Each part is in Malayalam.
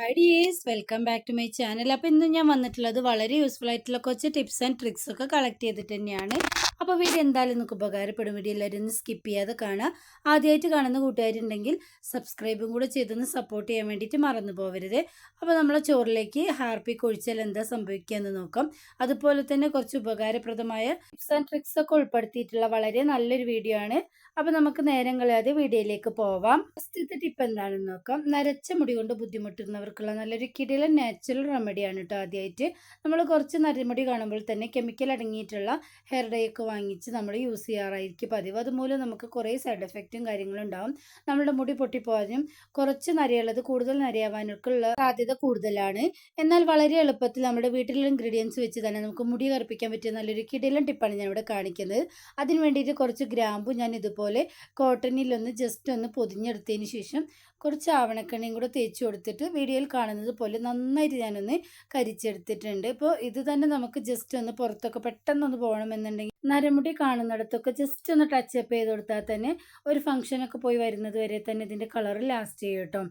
Hi dears welcome back to my channel. അപ്പോൾ ഇന്ന് ഞാൻ വന്നിട്ടുള്ളത് വളരെ യൂസ്ഫുൾ ആയിട്ടുള്ള കുറച്ച് ടിപ്സ് ആൻഡ് ട്രിക്സ് ഒക്കെ കളക്ട് ചെയ്തിട്ട് തന്നെയാണ്. അപ്പോൾ വീഡിയോ എന്തായാലും നിങ്ങൾക്ക് ഉപകാരപ്പെടും. വീഡിയോ എല്ലാവരും ഒന്ന് സ്കിപ്പ് ചെയ്യാതെ കാണുക. ആദ്യമായിട്ട് കാണുന്ന കൂട്ടുകാരുണ്ടെങ്കിൽ സബ്സ്ക്രൈബും കൂടെ ചെയ്തൊന്ന് സപ്പോർട്ട് ചെയ്യാൻ വേണ്ടിയിട്ട് മറന്നു പോകരുത് അപ്പോൾ നമ്മളെ ചോറിലേക്ക് ഹാർപ്പിക്ക് ഒഴിച്ചാൽ എന്താ സംഭവിക്കുക എന്ന് നോക്കാം. അതുപോലെ തന്നെ കുറച്ച് ഉപകാരപ്രദമായ ടിപ്സ് ആൻഡ് ട്രിക്സ് ഒക്കെ ഉൾപ്പെടുത്തിയിട്ടുള്ള വളരെ നല്ലൊരു വീഡിയോ ആണ്. അപ്പോൾ നമുക്ക് നേരം കളയാതെ വീഡിയോയിലേക്ക് പോവാം. ഫസ്റ്റത്തെ ടിപ്പ് എന്താണെന്ന് നോക്കാം. നരച്ച മുടി കൊണ്ട് ബുദ്ധിമുട്ടുന്നവർക്കുള്ള നല്ലൊരു കിടിലൻ നാച്ചുറൽ റെമഡിയാണ് കേട്ടോ ആദ്യമായിട്ട്. നമ്മൾ കുറച്ച് നരമുടി കാണുമ്പോൾ തന്നെ കെമിക്കൽ അടങ്ങിയിട്ടുള്ള ഹെയർ ഡേ ഒക്കെ വാങ്ങിച്ച് നമ്മൾ യൂസ് ചെയ്യാറായിരിക്കും. പതിവ് അതുമൂലം നമുക്ക് കുറേ സൈഡ് എഫക്റ്റും കാര്യങ്ങളും ഉണ്ടാവും. നമ്മുടെ മുടി പൊട്ടിപ്പോവാനും കുറച്ച് നരയുള്ളത് കൂടുതൽ നരയാവാനൊക്കെയുള്ള സാധ്യത കൂടുതലാണ്. എന്നാൽ വളരെ എളുപ്പത്തിൽ നമ്മുടെ വീട്ടിലുള്ള ഇൻഗ്രീഡിയൻസ് വെച്ച് തന്നെ നമുക്ക് മുടി കറുപ്പിക്കാൻ പറ്റിയ നല്ലൊരു കിടിലൻ ടിപ്പാണ് ഞാൻ ഇവിടെ കാണിക്കുന്നത്. അതിന് വേണ്ടിയിട്ട് കുറച്ച് ഗ്രാമ്പു ഞാൻ ഇതുപോലെ കോട്ടണിലൊന്ന് ജസ്റ്റ് ഒന്ന് പൊതിഞ്ഞെടുത്തതിന് ശേഷം കുറച്ച് ആവണക്കെണ്ണയും കൂടെ തേച്ച് കൊടുത്തിട്ട് വീഡിയോയിൽ കാണുന്നത് പോലെ നന്നായിട്ട് ഞാനൊന്ന് കരിച്ചെടുത്തിട്ടുണ്ട്. ഇപ്പോൾ ഇത് തന്നെ നമുക്ക് ജസ്റ്റ് ഒന്ന് പുറത്തൊക്കെ പെട്ടെന്നൊന്ന് പോകണമെന്നുണ്ടെങ്കിൽ നരമുടി കാണുന്നിടത്തൊക്കെ ജസ്റ്റ് ഒന്ന് ടച്ചപ്പ് ചെയ്ത് കൊടുത്താൽ തന്നെ ഒരു ഫംഗ്ഷനൊക്കെ പോയി വരുന്നത് വരെ തന്നെ ഇതിന്റെ കളർ ലാസ്റ്റ് ചെയ്യും കേട്ടോ.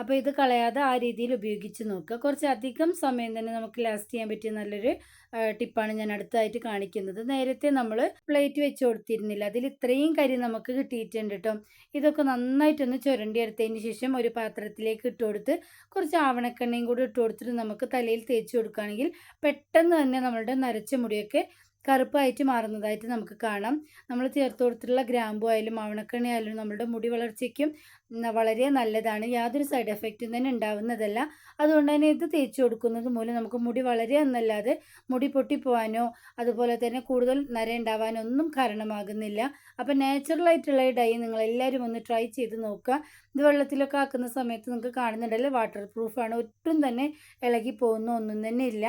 അപ്പോൾ ഇത് കളയാതെ ആ രീതിയിൽ ഉപയോഗിച്ച് നോക്കുക. കുറച്ച് അധികം സമയം തന്നെ നമുക്ക് ലാസ്റ്റ് ചെയ്യാൻ പറ്റിയ നല്ലൊരു ടിപ്പാണ് ഞാൻ അടുത്തായിട്ട് കാണിക്കുന്നത്. നേരത്തെ നമ്മൾ പ്ലേറ്റ് വെച്ച് കൊടുത്തിരുന്നില്ല. അതിൽ ഇത്രയും കരി നമുക്ക് കിട്ടിയിട്ടുണ്ട് കേട്ടോ ഇതൊക്കെ നന്നായിട്ടൊന്ന് ചുരണ്ടി എടുത്തതിന് ശേഷം ഒരു പാത്രത്തിലേക്ക് ഇട്ട് കൊടുത്ത് കുറച്ച് ആവണക്കെണ്ണയും കൂടി ഇട്ട് കൊടുത്തിട്ട് നമുക്ക് തലയിൽ തേച്ച് കൊടുക്കുകയാണെങ്കിൽ പെട്ടെന്ന് തന്നെ നമ്മളുടെ നരച്ച മുടിയൊക്കെ കറുപ്പായിട്ട് മാറുന്നതായിട്ട് നമുക്ക് കാണാം. നമ്മൾ ചേർത്ത് കൊടുത്തിട്ടുള്ള ഗ്രാമ്പു ആയാലും മാവണക്കണ്ണി ആയാലും നമ്മുടെ മുടി വളർച്ചയ്ക്കും വളരെ നല്ലതാണ്. യാതൊരു സൈഡ് എഫക്റ്റും തന്നെ ഉണ്ടാവുന്നതല്ല. അതുകൊണ്ട് തന്നെ ഇത് തേച്ച് കൊടുക്കുന്നത് മൂലം നമുക്ക് മുടി വളരെ എന്നല്ലാതെ മുടി പൊട്ടിപ്പോവാനോ അതുപോലെ തന്നെ കൂടുതൽ നര ഉണ്ടാവാനോ ഒന്നും കാരണമാകുന്നില്ല. അപ്പം നാച്ചുറലായിട്ടുള്ള ഈ ഡൈ നിങ്ങൾ എല്ലാവരും ഒന്ന് ട്രൈ ചെയ്ത് നോക്കുക. ഇത് വെള്ളത്തിലൊക്കെ ആക്കുന്ന സമയത്ത് നിങ്ങൾക്ക് കാണുന്നുണ്ടല്ലോ വാട്ടർ പ്രൂഫാണ് ഒട്ടും തന്നെ ഇളകി പോകുന്ന ഒന്നും തന്നെ ഇല്ല.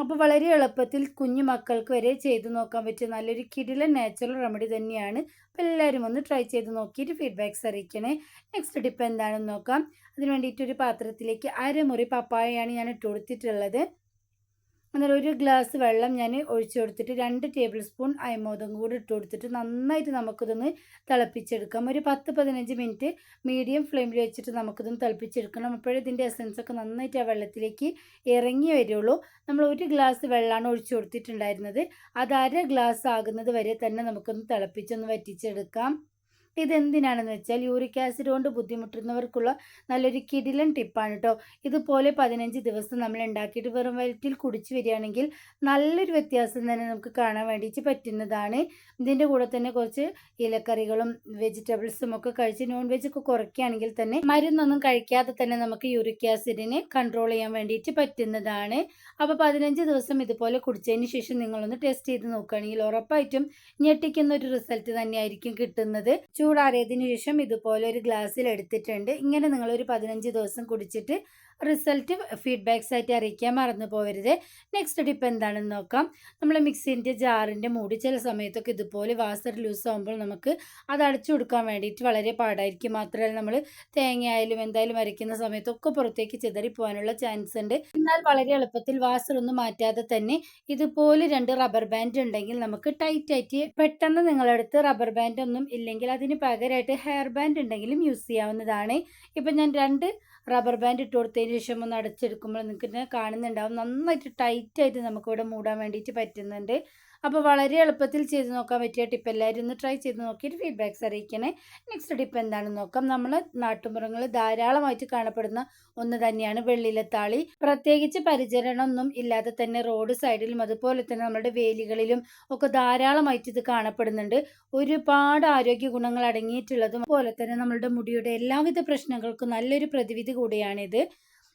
അപ്പോൾ വളരെ എളുപ്പത്തിൽ കുഞ്ഞു മക്കൾക്ക് വരെ ചെയ്തു നോക്കാൻ പറ്റിയ നല്ലൊരു കിടിലൻ നാച്ചുറൽ റെമഡി തന്നെയാണ്. അപ്പോൾ എല്ലാവരും ഒന്ന് ട്രൈ ചെയ്ത് നോക്കിയിട്ട് ഫീഡ്ബാക്ക്സ് അറിയിക്കണേ. നെക്സ്റ്റ് ടിപ്പ് എന്താണെന്ന് നോക്കാം. അതിന് വേണ്ടിയിട്ടൊരു പാത്രത്തിലേക്ക് അരമുറി പപ്പായയാണ് ഞാൻ ഇട്ട് കൊടുത്തിട്ടുള്ളത്. എന്നാൽ ഒരു ഗ്ലാസ് വെള്ളം ഞാൻ ഒഴിച്ചു കൊടുത്തിട്ട് രണ്ട് ടേബിൾ സ്പൂൺ അയമോദം കൂടി ഇട്ട് കൊടുത്തിട്ട് നന്നായിട്ട് നമുക്കിതൊന്ന് തിളപ്പിച്ചെടുക്കാം. ഒരു പത്ത് പതിനഞ്ച് മിനിറ്റ് മീഡിയം ഫ്ലെയിമിൽ വെച്ചിട്ട് നമുക്കിതൊന്ന് തിളപ്പിച്ചെടുക്കണം. അപ്പോഴേ ഇതിന്റെ എസൻസ് ഒക്കെ നന്നായിട്ട് ആ വെള്ളത്തിലേക്ക് ഇറങ്ങി വരുള്ളൂ. നമ്മൾ ഒരു ഗ്ലാസ് വെള്ളമാണ് ഒഴിച്ചു കൊടുത്തിട്ടുണ്ടായിരുന്നത്. അത് അര ഗ്ലാസ് ആകുന്നത് വരെ തന്നെ നമുക്കൊന്ന് തിളപ്പിച്ചൊന്ന് വറ്റിച്ചെടുക്കാം. ഇതെന്തിനാണെന്ന് വെച്ചാൽ യൂറിക് ആസിഡ് കൊണ്ട് ബുദ്ധിമുട്ടുന്നവർക്കുള്ള നല്ലൊരു കിടിലൻ ടിപ്പാണ് കേട്ടോ ഇതുപോലെ പതിനഞ്ച് ദിവസം നമ്മൾ ഉണ്ടാക്കിയിട്ട് വെറും വയറ്റിൽ കുടിച്ചു വരികയാണെങ്കിൽ നല്ലൊരു വ്യത്യാസം തന്നെ നമുക്ക് കാണാൻ വേണ്ടിയിട്ട് പറ്റുന്നതാണ്. ഇതിന്റെ കൂടെ തന്നെ കുറച്ച് ഇലക്കറികളും വെജിറ്റബിൾസും ഒക്കെ കഴിച്ച് നോൺ വെജ് ഒക്കെ കുറയ്ക്കുകയാണെങ്കിൽ തന്നെ മരുന്നൊന്നും കഴിക്കാതെ തന്നെ നമുക്ക് യൂറിക് ആസിഡിനെ കൺട്രോൾ ചെയ്യാൻ വേണ്ടിയിട്ട് പറ്റുന്നതാണ്. അപ്പോൾ പതിനഞ്ച് ദിവസം ഇതുപോലെ കുടിച്ചതിന് ശേഷം നിങ്ങളൊന്ന് ടെസ്റ്റ് ചെയ്ത് നോക്കുകയാണെങ്കിൽ ഉറപ്പായിട്ടും ഞെട്ടിക്കുന്ന ഒരു റിസൾട്ട് തന്നെയായിരിക്കും കിട്ടുന്നത്. ചൂടാറിയതിനു ശേഷം ഇതുപോലെ ഒരു ഗ്ലാസ്സിൽ എടുത്തിട്ടുണ്ട് ഇങ്ങനെ നിങ്ങളൊരു പതിനഞ്ച് ദിവസം കുടിച്ചിട്ട് റിസൾട്ട് ഫീഡ്ബാക്സ് ആയിട്ട് അറിയിക്കാൻ മറന്നു പോകരുത് നെക്സ്റ്റ് ടിപ്പ് എന്താണെന്ന് നോക്കാം. നമ്മൾ മിക്സിന്റെ ജാറിന്റെ മൂടി ചില സമയത്തൊക്കെ ഇതുപോലെ വാസർ ലൂസ് ആകുമ്പോൾ നമുക്ക് അത് അടച്ചു കൊടുക്കാൻ വേണ്ടിയിട്ട് വളരെ പാടായിരിക്കും. മാത്രമല്ല നമ്മൾ തേങ്ങ ആയാലും എന്തായാലും അരയ്ക്കുന്ന സമയത്തൊക്കെ പുറത്തേക്ക് ചിതറി പോകാനുള്ള ചാൻസ് ഉണ്ട്. എന്നാൽ വളരെ എളുപ്പത്തിൽ വാസർ ഒന്നും മാറ്റാതെ തന്നെ ഇതുപോലെ രണ്ട് റബ്ബർ ബാൻഡ് ഉണ്ടെങ്കിൽ നമുക്ക് ടൈറ്റ് ആയിട്ട് പെട്ടെന്ന് നിങ്ങളടുത്ത് റബ്ബർ ബാൻഡ് ഒന്നും ഇല്ലെങ്കിൽ അതിന് പകരമായിട്ട് ഹെയർ ബാൻഡ് ഉണ്ടെങ്കിലും യൂസ് ചെയ്യാവുന്നതാണ്. ഇപ്പം ഞാൻ രണ്ട് റബ്ബർ ബാൻഡ് ഇട്ട് കൊടുത്തതിന് ശേഷം ഒന്ന് അടച്ചെടുക്കുമ്പോൾ നിങ്ങൾക്ക് കാണുന്നുണ്ടാവും. നന്നായിട്ട് ടൈറ്റായിട്ട് നമുക്കിവിടെ മൂടാൻ വേണ്ടിയിട്ട് പറ്റുന്നുണ്ട്. അപ്പോൾ വളരെ എളുപ്പത്തിൽ ചെയ്ത് നോക്കാൻ പറ്റിയ ടിപ്പ് എല്ലാവരും ഒന്ന് ട്രൈ ചെയ്ത് നോക്കിയിട്ട് ഫീഡ്ബാക്ക്സ് അറിയിക്കണേ. നെക്സ്റ്റ് ടിപ്പ് എന്താണെന്ന് നോക്കാം. നമ്മൾ നാട്ടുമ്പുറങ്ങൾ ധാരാളമായിട്ട് കാണപ്പെടുന്ന ഒന്ന് തന്നെയാണ് വെള്ളിലത്താളി പ്രത്യേകിച്ച് പരിചരണമൊന്നും ഇല്ലാതെ തന്നെ റോഡ് സൈഡിലും അതുപോലെ തന്നെ നമ്മുടെ വേലികളിലും ഒക്കെ ധാരാളമായിട്ട് ഇത് കാണപ്പെടുന്നുണ്ട്. ഒരുപാട് ആരോഗ്യ ഗുണങ്ങൾ അടങ്ങിയിട്ടുള്ളതും അതുപോലെ തന്നെ നമ്മളുടെ മുടിയുടെ എല്ലാവിധ പ്രശ്നങ്ങൾക്കും നല്ലൊരു പ്രതിവിധി കൂടിയാണിത്.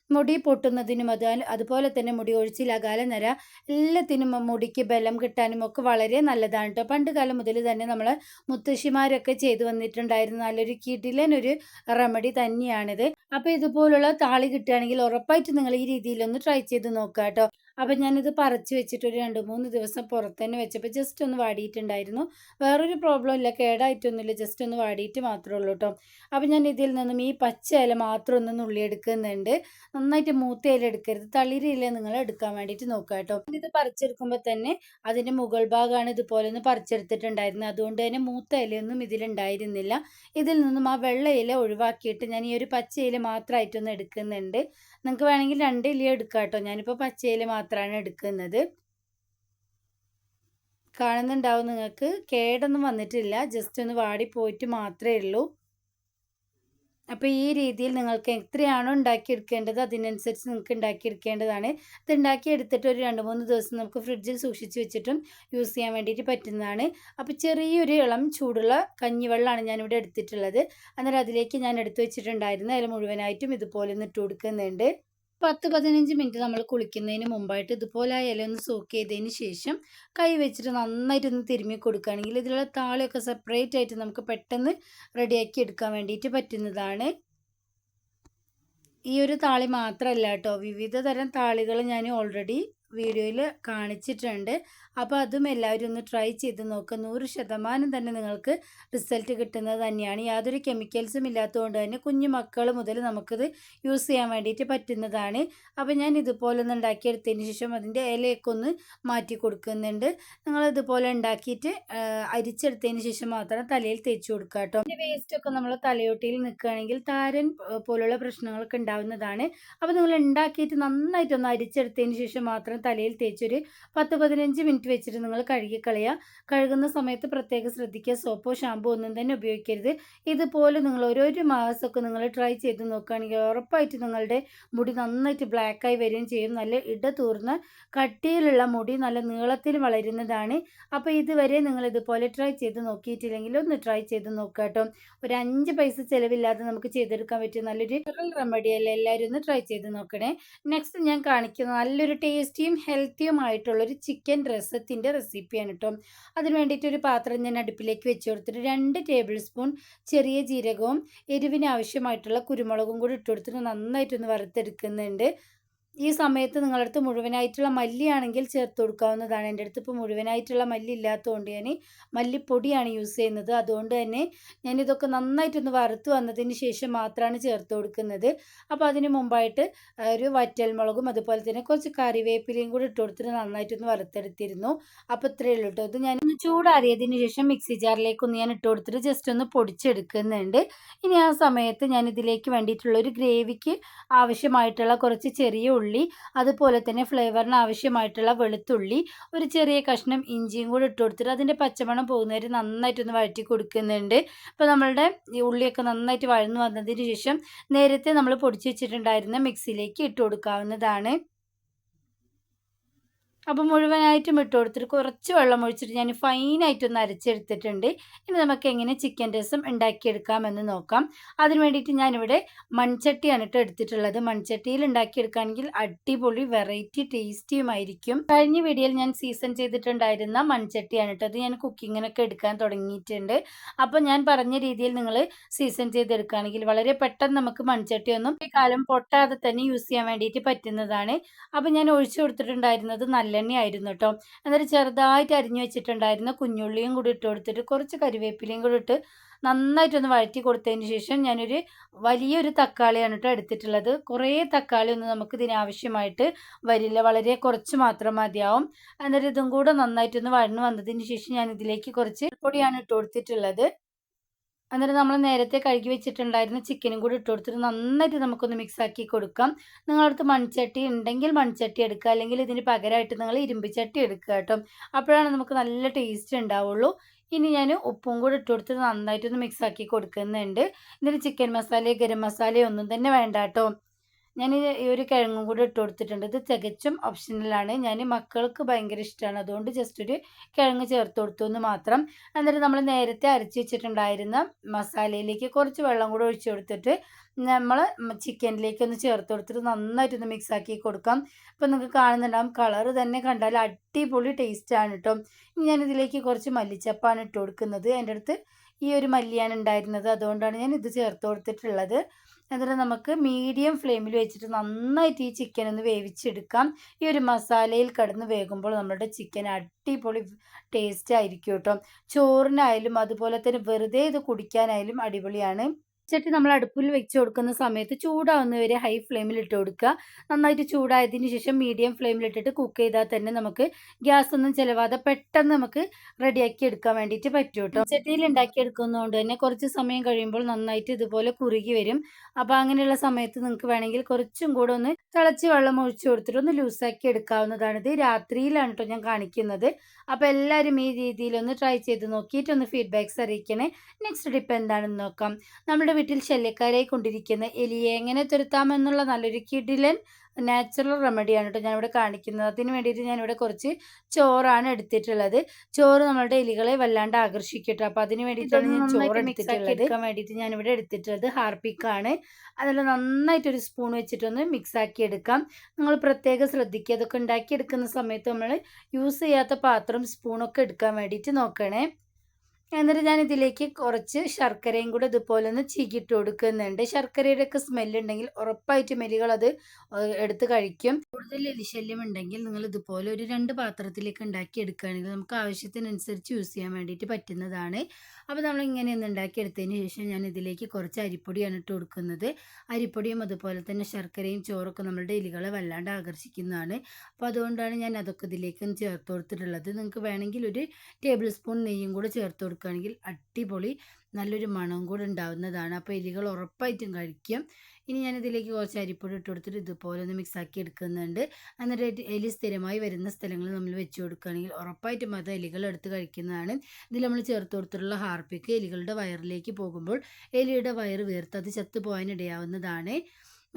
മുടി പൊട്ടുന്നതിനും അത് അതുപോലെ തന്നെ മുടി ഒഴിച്ചിൽ അകാല നിര എല്ലാത്തിനും മുടിക്ക് ബലം കിട്ടാനും ഒക്കെ വളരെ നല്ലതാണ് കേട്ടോ പണ്ട് കാലം മുതൽ തന്നെ നമ്മൾ മുത്തശ്ശിമാരൊക്കെ ചെയ്തു വന്നിട്ടുണ്ടായിരുന്ന നല്ലൊരു കിടിലനൊരു റെമഡി തന്നെയാണിത്. അപ്പോൾ ഇതുപോലുള്ള താളി കിട്ടുകയാണെങ്കിൽ ഉറപ്പായിട്ട് നിങ്ങൾ ഈ രീതിയിലൊന്ന് ട്രൈ ചെയ്ത് നോക്കുക കേട്ടോ അപ്പം ഞാനിത് പറിച്ച് വെച്ചിട്ട് ഒരു രണ്ട് മൂന്ന് ദിവസം പുറത്ത് തന്നെ വെച്ചപ്പോൾ ജസ്റ്റ് ഒന്ന് വാടിയിട്ടുണ്ടായിരുന്നു. വേറൊരു പ്രോബ്ലം ഇല്ല കേടായിട്ടൊന്നുമില്ല ജസ്റ്റ് ഒന്ന് വാടിയിട്ട് മാത്രമേ ഉള്ളൂ കേട്ടോ അപ്പം ഞാൻ ഇതിൽ നിന്നും ഈ പച്ച ഇല മാത്രം ഒന്ന് നുള്ളിയെടുക്കുന്നുണ്ട് നന്നായിട്ട് മൂത്ത ഇല എടുക്കരുത് തളിരില്ല നിങ്ങൾ എടുക്കാൻ വേണ്ടിയിട്ട് നോക്കുക കേട്ടോ ഇത് പറിച്ചെടുക്കുമ്പോൾ തന്നെ അതിന്റെ മുകൾ ഭാഗമാണ് ഇതുപോലെ ഒന്ന് പറിച്ചെടുത്തിട്ടുണ്ടായിരുന്നത്. അതുകൊണ്ട് തന്നെ മൂത്ത ഇലയൊന്നും ഇതിലുണ്ടായിരുന്നില്ല. ഇതിൽ നിന്നും ആ വെള്ള ഇല ഒഴിവാക്കിയിട്ട് ഞാൻ ഈ ഒരു പച്ച ഇല മാത്രമായിട്ടൊന്ന് എടുക്കുന്നുണ്ട്. നിങ്ങൾക്ക് വേണമെങ്കിൽ രണ്ട് ഇല എടുക്കാം കേട്ടോ ഞാനിപ്പോൾ പച്ച ഇല മാത്രമാണ് എടുക്കുന്നത്. കാണുന്നുണ്ടാവും നിങ്ങൾക്ക്. കേടൊന്നും വന്നിട്ടില്ല. ജസ്റ്റ് ഒന്ന് വാടി പോയിട്ട് മാത്രമേ ഉള്ളൂ. അപ്പോൾ ഈ രീതിയിൽ നിങ്ങൾക്ക് എത്രയാണോ ഉണ്ടാക്കിയെടുക്കേണ്ടത് അതിനനുസരിച്ച് നിങ്ങൾക്ക് ഉണ്ടാക്കിയെടുക്കേണ്ടതാണ്. ഇത് ഉണ്ടാക്കിയെടുത്തിട്ട് ഒരു രണ്ട് മൂന്ന് ദിവസം നമുക്ക് ഫ്രിഡ്ജിൽ സൂക്ഷിച്ച് വെച്ചിട്ടും യൂസ് ചെയ്യാൻ വേണ്ടിയിട്ട് പറ്റുന്നതാണ്. അപ്പോൾ ചെറിയൊരു ഇളം ചൂടുള്ള കഞ്ഞിവെള്ളമാണ് ഞാനിവിടെ എടുത്തിട്ടുള്ളത്. അന്നേരം അതിലേക്ക് ഞാൻ എടുത്തു വെച്ചിട്ടുണ്ടായിരുന്നു. അതിൽ മുഴുവനായിട്ടും ഇതുപോലെ ഒന്ന് ഇട്ട് കൊടുക്കുന്നുണ്ട്. പത്ത് പതിനഞ്ച് മിനിറ്റ് നമ്മൾ കുളിക്കുന്നതിന് മുമ്പായിട്ട് ഇതുപോലെ ആ ഇല ഒന്ന് സോക്ക് ചെയ്തതിന് ശേഷം കൈ വെച്ചിട്ട് നന്നായിട്ടൊന്ന് തിരുമ്മി കൊടുക്കുകയാണെങ്കിൽ ഇതിലുള്ള താളിയൊക്കെ സെപ്പറേറ്റ് ആയിട്ട് നമുക്ക് പെട്ടെന്ന് റെഡിയാക്കി എടുക്കാൻ വേണ്ടിയിട്ട് പറ്റുന്നതാണ്. ഈ ഒരു താളി മാത്രമല്ല കേട്ടോ. വിവിധ തരം താളികൾ ഞാൻ ഓൾറെഡി വീഡിയോയിൽ കാണിച്ചിട്ടുണ്ട്. അപ്പോൾ അതും എല്ലാവരും ഒന്ന് ട്രൈ ചെയ്ത് നോക്കുക നൂറ് ശതമാനം തന്നെ നിങ്ങൾക്ക് റിസൾട്ട് കിട്ടുന്നത് തന്നെയാണ്. യാതൊരു കെമിക്കൽസും ഇല്ലാത്തതുകൊണ്ട് തന്നെ കുഞ്ഞു മക്കൾ മുതൽ നമുക്കിത് യൂസ് ചെയ്യാൻ വേണ്ടിയിട്ട് പറ്റുന്നതാണ്. അപ്പോൾ ഞാൻ ഇതുപോലെ ഒന്ന് ഉണ്ടാക്കിയെടുത്തതിന് ശേഷം അതിന്റെ ഇലയൊക്കെ ഒന്ന് മാറ്റി കൊടുക്കുന്നുണ്ട്. നിങ്ങൾ ഇതുപോലെ ഉണ്ടാക്കിയിട്ട് അരിച്ചെടുത്തതിന് ശേഷം മാത്രം തലയിൽ തേച്ച് കൊടുക്കുക കേട്ടോ. അതിന്റെ വേസ്റ്റൊക്കെ നമ്മൾ തലയോട്ടിയിൽ നിൽക്കുകയാണെങ്കിൽ താരൻ പോലുള്ള പ്രശ്നങ്ങളൊക്കെ ഉണ്ടാവുന്നതാണ്. അപ്പോൾ നിങ്ങൾ ഉണ്ടാക്കിയിട്ട് നന്നായിട്ടൊന്ന് അരിച്ചെടുത്തതിന് ശേഷം മാത്രം തലയിൽ തേച്ചൊരു പത്ത് പതിനഞ്ച് മിനിറ്റ് വെച്ചിട്ട് നിങ്ങൾ കഴുകിക്കളയുക കഴുകുന്ന സമയത്ത് പ്രത്യേകം ശ്രദ്ധിക്കുക. സോപ്പോ ഷാമ്പോ ഒന്നും തന്നെ ഉപയോഗിക്കരുത്. ഇതുപോലെ നിങ്ങൾ ഓരോരോ മാസമൊക്കെ നിങ്ങൾ ട്രൈ ചെയ്ത് നോക്കുകയാണെങ്കിൽ ഉറപ്പായിട്ട് നിങ്ങളുടെ മുടി നന്നായിട്ട് ബ്ലാക്കായി വരികയും ചെയ്യും. നല്ല ഇടതൂർന്ന കട്ടിയിലുള്ള മുടി നല്ല നീളത്തിൽ വളരുന്നതാണ്. അപ്പോൾ ഇതുവരെ നിങ്ങൾ ഇതുപോലെ ട്രൈ ചെയ്ത് നോക്കിയിട്ടില്ലെങ്കിൽ ഒന്ന് ട്രൈ ചെയ്ത് നോക്കുക കേട്ടോ. ഒരു അഞ്ച് പൈസ ചിലവില്ലാതെ നമുക്ക് ചെയ്തെടുക്കാൻ പറ്റിയ നല്ലൊരു റെമഡി അല്ലേ? എല്ലാവരും ഒന്ന് ട്രൈ ചെയ്ത് നോക്കണേ. നെക്സ്റ്റ് ഞാൻ കാണിക്കുന്ന നല്ലൊരു ടേസ്റ്റിയും ഹെൽത്തിയും ആയിട്ടുള്ളൊരു ചിക്കൻ രസത്തിന്റെ റെസിപ്പിയാണ് കേട്ടോ അതിന് വേണ്ടിയിട്ട് ഒരു പാത്രം ഞാൻ അടുപ്പിലേക്ക് വെച്ച് കൊടുത്തിട്ട് രണ്ട് ടേബിൾ സ്പൂൺ ചെറിയ ജീരകവും എരിവിന് ആവശ്യമായിട്ടുള്ള കുരുമുളകും കൂടി ഇട്ട് കൊടുത്തിട്ട് നന്നായിട്ടൊന്ന് വറുത്തെടുക്കുന്നുണ്ട്. ഈ സമയത്ത് നിങ്ങളുടെ അടുത്ത് മുഴുവനായിട്ടുള്ള മല്ലിയാണെങ്കിൽ ചേർത്ത് കൊടുക്കാവുന്നതാണ്. എന്റെ അടുത്ത് ഇപ്പോൾ മുഴുവനായിട്ടുള്ള മല്ലി ഇല്ലാത്തതുകൊണ്ട് ഞാൻ മല്ലിപ്പൊടിയാണ് യൂസ് ചെയ്യുന്നത്. അതുകൊണ്ട് തന്നെ ഞാനിതൊക്കെ നന്നായിട്ടൊന്ന് വറുത്ത് വന്നതിന് ശേഷം മാത്രമാണ് ചേർത്ത് കൊടുക്കുന്നത്. അപ്പോൾ അതിന് മുമ്പായിട്ട് ഒരു വറ്റൽമുളകും അതുപോലെ തന്നെ കുറച്ച് കറിവേപ്പിലയും കൂടി ഇട്ട് കൊടുത്തിട്ട് നന്നായിട്ടൊന്ന് വറുത്തെടുത്തിരുന്നു. അപ്പോൾ ഇത്രയേ ഉള്ളൂ കേട്ടോ. ഇത് ഞാനൊന്ന് ചൂടാറിയതിന് ശേഷം മിക്സി ജാറിലേക്കൊന്ന് ഞാൻ ഇട്ട് കൊടുത്തിട്ട് ജസ്റ്റ് ഒന്ന് പൊടിച്ചെടുക്കുന്നുണ്ട്. ഇനി ആ സമയത്ത് ഞാൻ ഇതിലേക്ക് വേണ്ടിയിട്ടുള്ള ഒരു ഗ്രേവിക്ക് ആവശ്യമായിട്ടുള്ള കുറച്ച് ചെറിയ ഉള്ളി അതുപോലെ തന്നെ ഫ്ലേവറിന് ആവശ്യമായിട്ടുള്ള വെളുത്തുള്ളി ഒരു ചെറിയ കഷ്ണം ഇഞ്ചിയും കൂടി ഇട്ട് കൊടുത്തിട്ട് അതിന്റെ പച്ചമണം പോകുന്നവരെ നന്നായിട്ടൊന്ന് വഴറ്റി കൊടുക്കുന്നുണ്ട്. അപ്പോൾ നമ്മളുടെ ഈ ഉള്ളിയൊക്കെ നന്നായിട്ട് വഴന്നു വന്നതിന് ശേഷം നേരത്തെ നമ്മൾ പൊടിച്ച് വെച്ചിട്ടുണ്ടായിരുന്ന മിക്സിയിലേക്ക് ഇട്ട് കൊടുക്കാവുന്നതാണ്. അപ്പോൾ മുഴുവനായിട്ടും ഇട്ട് കൊടുത്തിട്ട് കുറച്ച് വെള്ളം ഒഴിച്ചിട്ട് ഞാൻ ഫൈനായിട്ടൊന്ന് അരച്ചെടുത്തിട്ടുണ്ട്. ഇനി നമുക്ക് എങ്ങനെ ചിക്കൻ രസം ഉണ്ടാക്കിയെടുക്കാമെന്ന് നോക്കാം. അതിന് വേണ്ടിയിട്ട് ഞാനിവിടെ മൺചട്ടിയാണ് ഇട്ട് എടുത്തിട്ടുള്ളത്. മൺചട്ടിയിൽ ഉണ്ടാക്കിയെടുക്കുകയാണെങ്കിൽ അടിപൊളി വെറൈറ്റി ടേസ്റ്റിയുമായിരിക്കും കഴിഞ്ഞ വീഡിയോയിൽ ഞാൻ സീസൺ ചെയ്തിട്ടുണ്ടായിരുന്ന മൺചട്ടിയാണ് കേട്ടോ. അത് ഞാൻ കുക്കിങ്ങിനൊക്കെ എടുക്കാൻ തുടങ്ങിയിട്ടുണ്ട്. അപ്പോൾ ഞാൻ പറഞ്ഞ രീതിയിൽ നിങ്ങൾ സീസൺ ചെയ്തെടുക്കുകയാണെങ്കിൽ വളരെ പെട്ടെന്ന് നമുക്ക് മൺചട്ടിയൊന്നും ഈ കാലം പൊട്ടാതെ തന്നെ യൂസ് ചെയ്യാൻ വേണ്ടിയിട്ട് പറ്റുന്നതാണ്. അപ്പോൾ ഞാൻ ഒഴിച്ചു കൊടുത്തിട്ടുണ്ടായിരുന്നത് നല്ല നല്ലെണ്ണയായിരുന്നു കേട്ടോ. എന്നിട്ട് ചെറുതായിട്ട് അരിഞ്ഞു വെച്ചിട്ടുണ്ടായിരുന്ന കുഞ്ഞുള്ളിയും കൂടി ഇട്ട് കൊടുത്തിട്ട് കുറച്ച് കരിവേപ്പിലയും കൂടി ഇട്ട് നന്നായിട്ടൊന്ന് വഴറ്റി കൊടുത്തതിന് ശേഷം ഞാനൊരു വലിയൊരു തക്കാളിയാണ് കേട്ടോ എടുത്തിട്ടുള്ളത്. കുറേ തക്കാളി ഒന്നും നമുക്ക് ഇതിനാവശ്യമായിട്ട് വരില്ല. വളരെ കുറച്ച് മാത്രം മതിയാവും. എന്നിട്ട് ഇതും കൂടെ നന്നായിട്ടൊന്ന് വഴന്നു വന്നതിന് ശേഷം ഞാൻ ഇതിലേക്ക് കുറച്ച് പൊടിയാണ് ഇട്ട് കൊടുത്തിട്ടുള്ളത്. എന്നിട്ട് നമ്മൾ നേരത്തെ കഴുകി വെച്ചിട്ടുണ്ടായിരുന്ന ചിക്കനും കൂടി ഇട്ട് കൊടുത്തിട്ട് നന്നായിട്ട് നമുക്കൊന്ന് മിക്സ് ആക്കി കൊടുക്കാം. നിങ്ങളടുത്ത് മൺചട്ടി ഉണ്ടെങ്കിൽ മൺചട്ടി എടുക്കുക. അല്ലെങ്കിൽ ഇതിന് പകരമായിട്ട് നിങ്ങൾ ഇരുമ്പ് ചട്ടി എടുക്കുക കേട്ടോ. അപ്പോഴാണ് നമുക്ക് നല്ല ടേസ്റ്റ് ഉണ്ടാവുള്ളൂ. ഇനി ഞാൻ ഉപ്പും കൂടി ഇട്ട് കൊടുത്തിട്ട് നന്നായിട്ടൊന്ന് മിക്സ് ആക്കി കൊടുക്കുന്നുണ്ട്. ഇതിന് ചിക്കൻ മസാല ഗരം മസാല ഒന്നും തന്നെ വേണ്ട കേട്ടോ. ഞാൻ ഈ ഒരു കിഴങ്ങും കൂടി ഇട്ട് കൊടുത്തിട്ടുണ്ട്. ഇത് തികച്ചും ഓപ്ഷണലാണ് ഞാൻ മക്കൾക്ക് ഭയങ്കര ഇഷ്ടമാണ് അതുകൊണ്ട് ജസ്റ്റ് ഒരു കിഴങ്ങ് ചേർത്ത് കൊടുത്തു എന്ന് മാത്രം. എന്നിട്ട് നമ്മൾ നേരത്തെ അരച്ച് വെച്ചിട്ടുണ്ടായിരുന്ന മസാലയിലേക്ക് കുറച്ച് വെള്ളം കൂടി ഒഴിച്ചു കൊടുത്തിട്ട് നമ്മൾ ചിക്കനിലേക്ക് ഒന്ന് ചേർത്ത് കൊടുത്തിട്ട് നന്നായിട്ടൊന്ന് മിക്സ് ആക്കി കൊടുക്കാം. അപ്പോൾ നിങ്ങൾക്ക് കാണുന്നുണ്ടാകും കളർ തന്നെ കണ്ടാൽ അടിപൊളി ടേസ്റ്റാണ് കേട്ടോ ഞാനിതിലേക്ക് കുറച്ച് മല്ലിച്ചപ്പാണ് ഇട്ട് കൊടുക്കുന്നത്. എന്റെ അടുത്ത് ഈ ഒരു മല്ലിയാണ് ഉണ്ടായിരുന്നത്. അതുകൊണ്ടാണ് ഞാൻ ഇത് ചേർത്ത് കൊടുത്തിട്ടുള്ളത്. എന്നിട്ട് നമുക്ക് മീഡിയം ഫ്ലെയിമിൽ വെച്ചിട്ട് നന്നായിട്ട് ഈ ചിക്കൻ ഒന്ന് വേവിച്ചെടുക്കാം. ഈ ഒരു മസാലയിൽ കടന്ന് വേകുമ്പോൾ നമ്മുടെ ചിക്കൻ അടിപൊളി ടേസ്റ്റ് ആയിരിക്കും കേട്ടോ. ചോറിനായാലും അതുപോലെ തന്നെ വെറുതെ ഇത് കുടിക്കാനായാലും അടിപൊളിയാണ്. ചട്ടി നമ്മൾ അടുപ്പിൽ വെച്ച് കൊടുക്കുന്ന സമയത്ത് ചൂടാവുന്നവരെ ഹൈ ഫ്ലെയിമിൽ ഇട്ട് കൊടുക്കുക. നന്നായിട്ട് ചൂടായതിന് ശേഷം മീഡിയം ഫ്ലെയിമിൽ ഇട്ടിട്ട് കുക്ക് ചെയ്താൽ തന്നെ നമുക്ക് ഗ്യാസ് ഒന്നും ചിലവാതെ പെട്ടെന്ന് നമുക്ക് റെഡിയാക്കി എടുക്കാൻ വേണ്ടിയിട്ട് പറ്റും കേട്ടോ. ചട്ടിയിൽ ഉണ്ടാക്കി എടുക്കുന്നതുകൊണ്ട് തന്നെ കുറച്ച് സമയം കഴിയുമ്പോൾ നന്നായിട്ട് ഇതുപോലെ കുറുകി വരും. അപ്പോൾ അങ്ങനെയുള്ള സമയത്ത് നിങ്ങൾക്ക് വേണമെങ്കിൽ കുറച്ചും കൂടെ ഒന്ന് തിളച്ച് വെള്ളം ഒഴിച്ചു കൊടുത്തിട്ട് ഒന്ന് ലൂസാക്കി എടുക്കാവുന്നതാണ് ഇത് രാത്രിയിലാണ് കേട്ടോ ഞാൻ കാണിക്കുന്നത്. അപ്പോൾ എല്ലാവരും ഈ രീതിയിൽ ഒന്ന് ട്രൈ ചെയ്ത് നോക്കിയിട്ട് ഒന്ന് ഫീഡ്ബാക്ക്സ് അറിയിക്കണേ. നെക്സ്റ്റ് ടിപ്പ് എന്താണെന്ന് നോക്കാം. നമ്മുടെ വീട്ടിൽ ശല്യക്കാരായി കൊണ്ടിരിക്കുന്ന എലിയെ എങ്ങനെ തുരുത്താമെന്നുള്ള നല്ലൊരു കിടിലൻ നാച്ചുറൽ റെമഡിയാണ് കേട്ടോ ഞാനിവിടെ കാണിക്കുന്നത്. അതിന് വേണ്ടിയിട്ട് ഞാനിവിടെ കുറച്ച് ചോറാണ് എടുത്തിട്ടുള്ളത്. ചോറ് നമ്മളുടെ എലികളെ വല്ലാണ്ട് ആകർഷിക്കട്ടോ. അപ്പോൾ അതിന് വേണ്ടിയിട്ടാണ് ഞാൻ ചോറ് എടുത്തിട്ടുള്ളത് എടുക്കാൻ വേണ്ടിയിട്ട് ഞാനിവിടെ എടുത്തിട്ടുള്ളത് ഹാർപ്പിക്കാണ്. അതെല്ലാം നന്നായിട്ടൊരു സ്പൂൺ വെച്ചിട്ടൊന്ന് മിക്സ് ആക്കി എടുക്കാം. നിങ്ങൾ പ്രത്യേകം ശ്രദ്ധിക്കുക. അതൊക്കെ ഉണ്ടാക്കി എടുക്കുന്ന സമയത്ത് നമ്മൾ യൂസ് ചെയ്യാത്ത പാത്രം സ്പൂണൊക്കെ എടുക്കാൻ വേണ്ടിയിട്ട് നോക്കണേ. എന്നിട്ട് ഞാൻ ഇതിലേക്ക് കുറച്ച് ശർക്കരയും കൂടെ ഇതുപോലെ ഒന്ന് ചീക്കിട്ട് കൊടുക്കുന്നുണ്ട്. ശർക്കരയുടെ ഒക്കെ സ്മെല്ലുണ്ടെങ്കിൽ ഉറപ്പായിട്ട് മെലികൾ അത് എടുത്ത് കഴിക്കും. കൂടുതൽ എലിശല്യം ഉണ്ടെങ്കിൽ നിങ്ങൾ ഇതുപോലെ ഒരു രണ്ട് പാത്രത്തിലേക്ക് ഉണ്ടാക്കി എടുക്കുകയാണെങ്കിൽ നമുക്ക് ആവശ്യത്തിനനുസരിച്ച് യൂസ് ചെയ്യാൻ വേണ്ടിയിട്ട് പറ്റുന്നതാണ്. അപ്പോൾ നമ്മൾ ഇങ്ങനെ ഒന്ന് ഉണ്ടാക്കി എടുത്തതിന് ശേഷം ഞാൻ ഇതിലേക്ക് കുറച്ച് അരിപ്പൊടിയാണ് ഇട്ട് കൊടുക്കുന്നത്. അരിപ്പൊടിയും അതുപോലെ തന്നെ ശർക്കരയും ചോറൊക്കെ നമ്മളുടെ എലികളെ വല്ലാണ്ട് ആകർഷിക്കുന്നതാണ്. അപ്പോൾ അതുകൊണ്ടാണ് ഞാൻ അതൊക്കെ ഇതിലേക്ക് ചേർത്ത് കൊടുത്തിട്ടുള്ളത്. നിങ്ങൾക്ക് വേണമെങ്കിൽ ഒരു ടേബിൾ സ്പൂൺ നെയ്യും കൂടെ ചേർത്ത് കൊടുക്കുകയാണെങ്കിൽ അടിപൊളി നല്ലൊരു മണവും കൂടെ ഉണ്ടാവുന്നതാണ്. അപ്പോൾ എലികൾ ഉറപ്പായിട്ടും കഴിക്കും. ഇനി ഞാൻ ഇതിലേക്ക് കുറച്ച് അരിപ്പൊടി ഇട്ട് കൊടുത്തിട്ട് ഇതുപോലെ ഒന്ന് മിക്സ് ആക്കി എടുക്കുന്നുണ്ട്. എന്നിട്ട് എലി സ്ഥിരമായി വരുന്ന സ്ഥലങ്ങളിൽ നമ്മൾ വെച്ച് കൊടുക്കുകയാണെങ്കിൽ ഉറപ്പായിട്ടും അത് എലികൾ എടുത്ത് കഴിക്കുന്നതാണ്. ഇതിൽ നമ്മൾ ചേർത്ത് കൊടുത്തിട്ടുള്ള ഹാർപ്പിക്ക് എലികളുടെ വയറിലേക്ക് പോകുമ്പോൾ എലിയുടെ വയറ് വീർത്ത് അത് ചത്തുപോകാനിടയാവുന്നതാണ്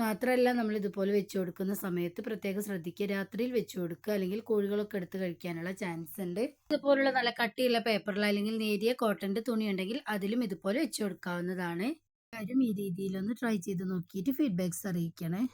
മാത്രമല്ല നമ്മൾ ഇതുപോലെ വെച്ച് കൊടുക്കുന്ന സമയത്ത് പ്രത്യേകം ശ്രദ്ധിക്കുക. രാത്രിയിൽ വെച്ച് കൊടുക്കുക. അല്ലെങ്കിൽ കോഴികളൊക്കെ എടുത്ത് കഴിക്കാനുള്ള ചാൻസ് ഉണ്ട്. ഇതുപോലുള്ള നല്ല കട്ടിയുള്ള പേപ്പറിൽ അല്ലെങ്കിൽ നേരിയ കോട്ടന്റെ തുണി ഉണ്ടെങ്കിൽ അതിലും ഇതുപോലെ വെച്ച് കൊടുക്കാവുന്നതാണ്. കാര്യം ഈ രീതിയിലൊന്ന് ട്രൈ ചെയ്ത് നോക്കിയിട്ട് ഫീഡ്ബാക്സ് അറിയിക്കണേ.